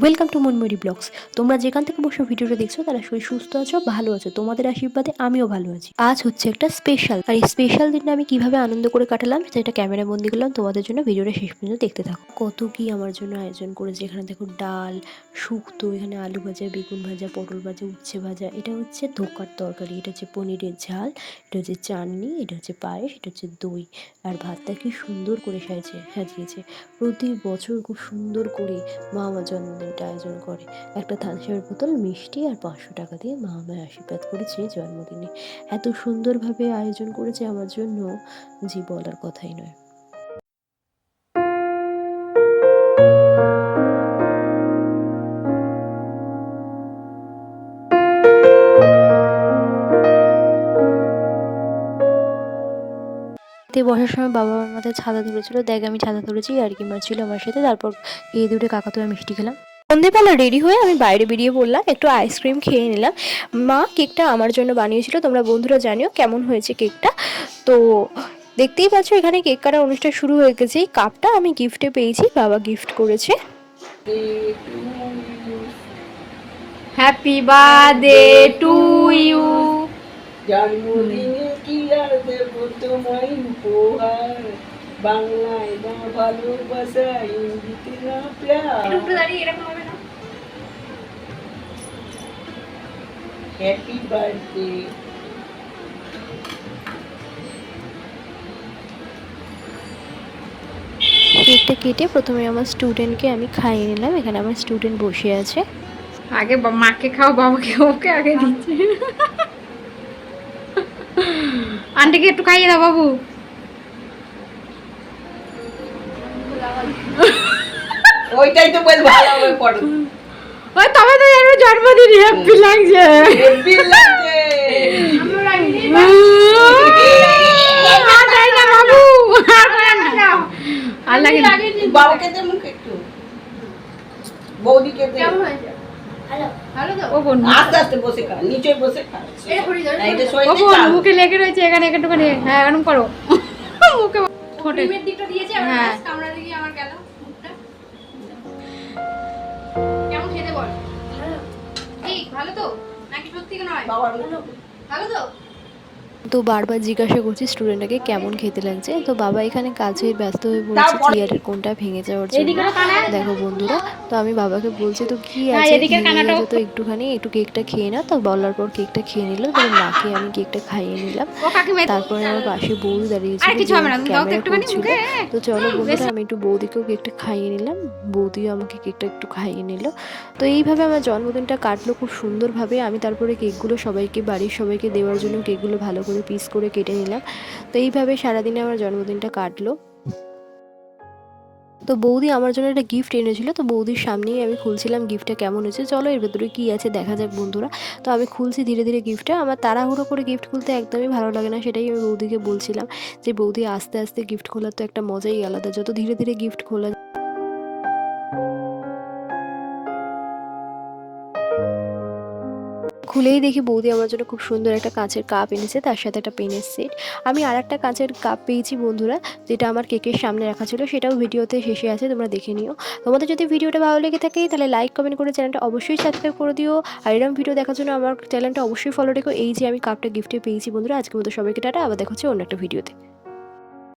Welcome to মনমরি blogs তোমরা যেখান থেকে বসে ভিডিওটা দেখছ, তারা সবাই সুস্থ আছো, ভালো আছো। তোমাদের আশীর্বাদে আমিও ভালো আছি। আজ হচ্ছে একটা স্পেশাল আর এই স্পেশাল দিনটা আমি কীভাবে আনন্দ করে কাটালাম, সেটা ক্যামেরা বন্দি করলাম। তোমাদের জন্য ভিডিওটা শেষ পর্যন্ত দেখতে থাকো। কত কি আমার জন্য আয়োজন করেছে। এখানে দেখো ডাল, শুক্তো, এখানে আলু ভাজা, বেগুন ভাজা, পটল ভাজা, উচ্ছে ভাজা। এটা হচ্ছে ধোকার তরকারি। এটা হচ্ছে পনিরের ঝাল, এটা হচ্ছে চাটনি, এটা হচ্ছে পায়েস, এটা হচ্ছে দই। আর ভাতটা কি সুন্দর করে সাজিয়েছে সাজিয়েছে। প্রতি বছর খুব সুন্দর করে মা আমার জন্মদিনটা আয়োজন করে। একটা থানসার বোতল, মিষ্টি আর পাঁচশো টাকা দিয়ে মা আমায় আশীর্বাদ করেছে জন্মদিনে। এত সুন্দরভাবে আয়োজন করেছে আমার জন্য, যে বলার কথাই নয়। বসার সময় বাবা মার আমাদের ছাতা ধরেছিল দেখ আমি ছাতা ধরেছি আর কি মারছিল আমার সাথে, তারপর এই দুটো কাকাতুয়া মিষ্টি খেলাম। সন্ধেবেলা রেডি হয়ে আমি বাইরে বেরিয়ে পড়লাম একটু আইসক্রিম খেয়ে নিলাম। মা কেকটা আমার জন্য বানিয়েছিল তোমরা বন্ধুরা জানিও কেমন হয়েছে কেকটা। তো দেখতেই পাচ্ছ এখানে কেক কাটার অনুষ্ঠান শুরু হয়ে গেছে এই কাপটা আমি গিফটে পেয়েছি বাবা গিফট করেছে। হ্যাপি বার্থডে টু ইউ জন্মদিনে কি আর দেব তোমায় উপহার? বাংলায় না ভালোবাসা না প্যার। হ্যাপি বার্থডে কেকটা কেটে প্রথমে আমার স্টুডেন্টকে আমি খাইয়ে নিলাম। এখানে আমার স্টুডেন্ট বসে আছে। আগে মাকে খাও বাবাকে ওকে আগে দিচ্ছে। আন্টিকে একটু খাইয়ে দাও বাবু। ওইটাই তো বেশ ভালো হবে পড়ো ওই তবে তো জানো জন্মদিন হ্যাপি লাগছে। হেব্বি লাগছে। আর দেয় না বাবু। আর দেয় না। আর লাগে না। বাবাকে দে মুখ একটু। বৌদিকে দে। ও বোন আস্তে আস্তে বসে খা নিচে বসে খা। না, এটা ও সইতে বোন চাল। মুখে লেগে রয়েছে এখানে একটুখানি। হ্যাঁ এরকম করো। মুখে দিকটা দিয়েছে হ্যাঁ। আমার গেল। বল। ঠিক ভালো তো? নাকি সত্যি নয়? ভালো তো? তো বারবার জিজ্ঞাসা করছি স্টুডেন্টটাকে কেমন খেতে লাগছে। তো বাবা এখানে কাজে ব্যস্ত হয়ে পড়েছে চেয়ারের কোনটা ভেঙে যাওয়ার জন্য? দেখো বন্ধুরা তো আমি বাবাকে বলছি তো কি আছে? তো একটুখানি একটু কেকটা খেয়ে নাও। তো বলার পর কেকটা খেয়ে নিল তো মাকে আমি কেকটা খাইয়ে নিলাম। তারপরে আমার পাশে বউ দাঁড়িয়েছিল না। তো চলো বন্ধুরা আমি একটু বৌদিকেও কেকটা খাইয়ে নিলাম। বৌদিও আমাকে কেকটা একটু খাইয়ে নিল। তো এইভাবে আমার জন্মদিনটা কাটলো খুব সুন্দরভাবে। আমি তারপরে কেকগুলো সবাইকে বাড়ির সবাইকে দেওয়ার জন্য কেকগুলো ভালো করে পিস করে কেটে নিলাম। তো এইভাবে সারাদিনে আমার জন্মদিনটা কাটলো। তো বৌদি আমার জন্য একটা গিফট এনেছিল। তো বৌদির সামনেই আমি খুলছিলাম গিফটটা কেমন হয়েছে। চলো এর ভেতরে কী আছে দেখা যাক বন্ধুরা। তো আমি খুলছি ধীরে ধীরে গিফটটা আমার তাড়াহুড়ো করে গিফট খুলতে একদমই ভালো লাগে না, সেটাই আমি বৌদিকে বলছিলাম যে বৌদি আস্তে আস্তে গিফট খোলার তো একটা মজাই আলাদা। যত ধীরে ধীরে গিফট খোলা খুলেই দেখি বৌদি আমার জন্য খুব সুন্দর একটা কাঁচের কাপ এনেছে, তার সাথে একটা পেনের সেট আমি আর একটা কাঁচের কাপ পেয়েছি বন্ধুরা, যেটা আমার কেকের সামনে রাখা ছিল, সেটাও ভিডিওতে শেষে আছে, তোমরা দেখে নিও। তোমাদের যদি ভিডিওটা ভালো লেগে থাকে, তাহলে লাইক কমেন্ট করে চ্যানেলটা অবশ্যই সাবস্ক্রাইব করে দিও। আর এরকম ভিডিও দেখার জন্য আমার চ্যানেলটা অবশ্যই ফলো রেখো। এই যে আমি কাপটা গিফটে পেয়েছি বন্ধুরা, আজকের মতো সবাইকে টাটা, আবার দেখা হচ্ছে অন্য একটা ভিডিওতে